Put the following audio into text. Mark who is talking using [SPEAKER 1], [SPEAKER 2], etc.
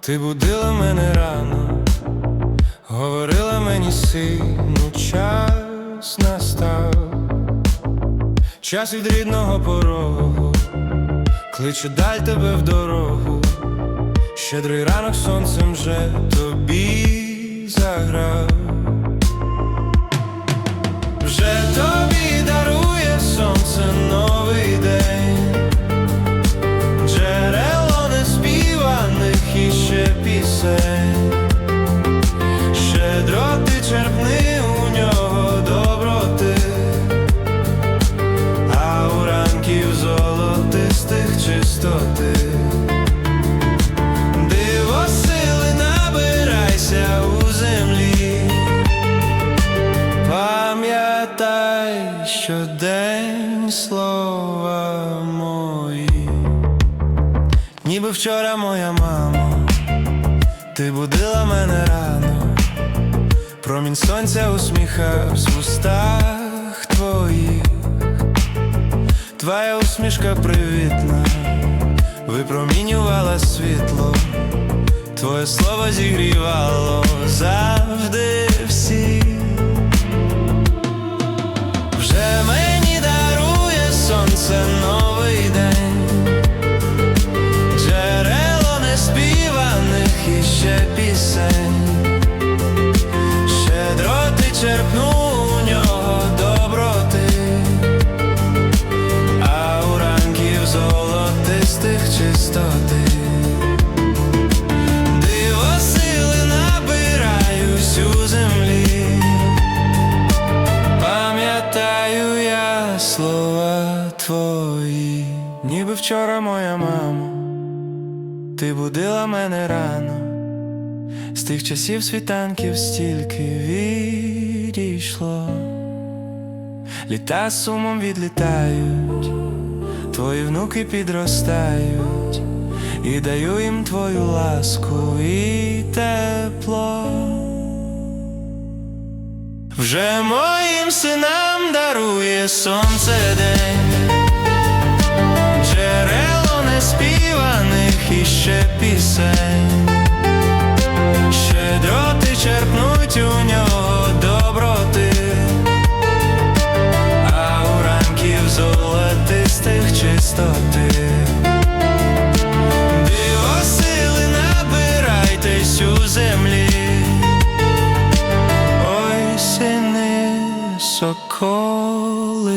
[SPEAKER 1] Ти будила мене рано, говорила мені сину, час настав, час від рідного порогу, кличе даль тебе в дорогу, щедрий ранок сонцем вже тобі заграв. Вже тобі дарує сонце новий день, пісень, щедро черпни у нього доброти, а у ранків золотистих чистоти. Диво сили набирайся у землі. Пам'ятай щодень слова мої, ніби вчора моя мама, ти будила мене рано, промінь сонця усміхався в устах твоїх, твоя усмішка привітна, випромінювала світло, твоє слово зігрівало завжди всіх. Слова твої, ніби вчора моя мама, ти будила мене рано, з тих часів світанків стільки відійшло, літа сумом відлітають, твої внуки підростають, і даю їм твою ласку і тепло. Вже моїм синам дарує сонце день, джерело неспіваних іще пісень, щедро ти черпнуть у нього доброти, а у ранків золотистих чистоти. Соколики.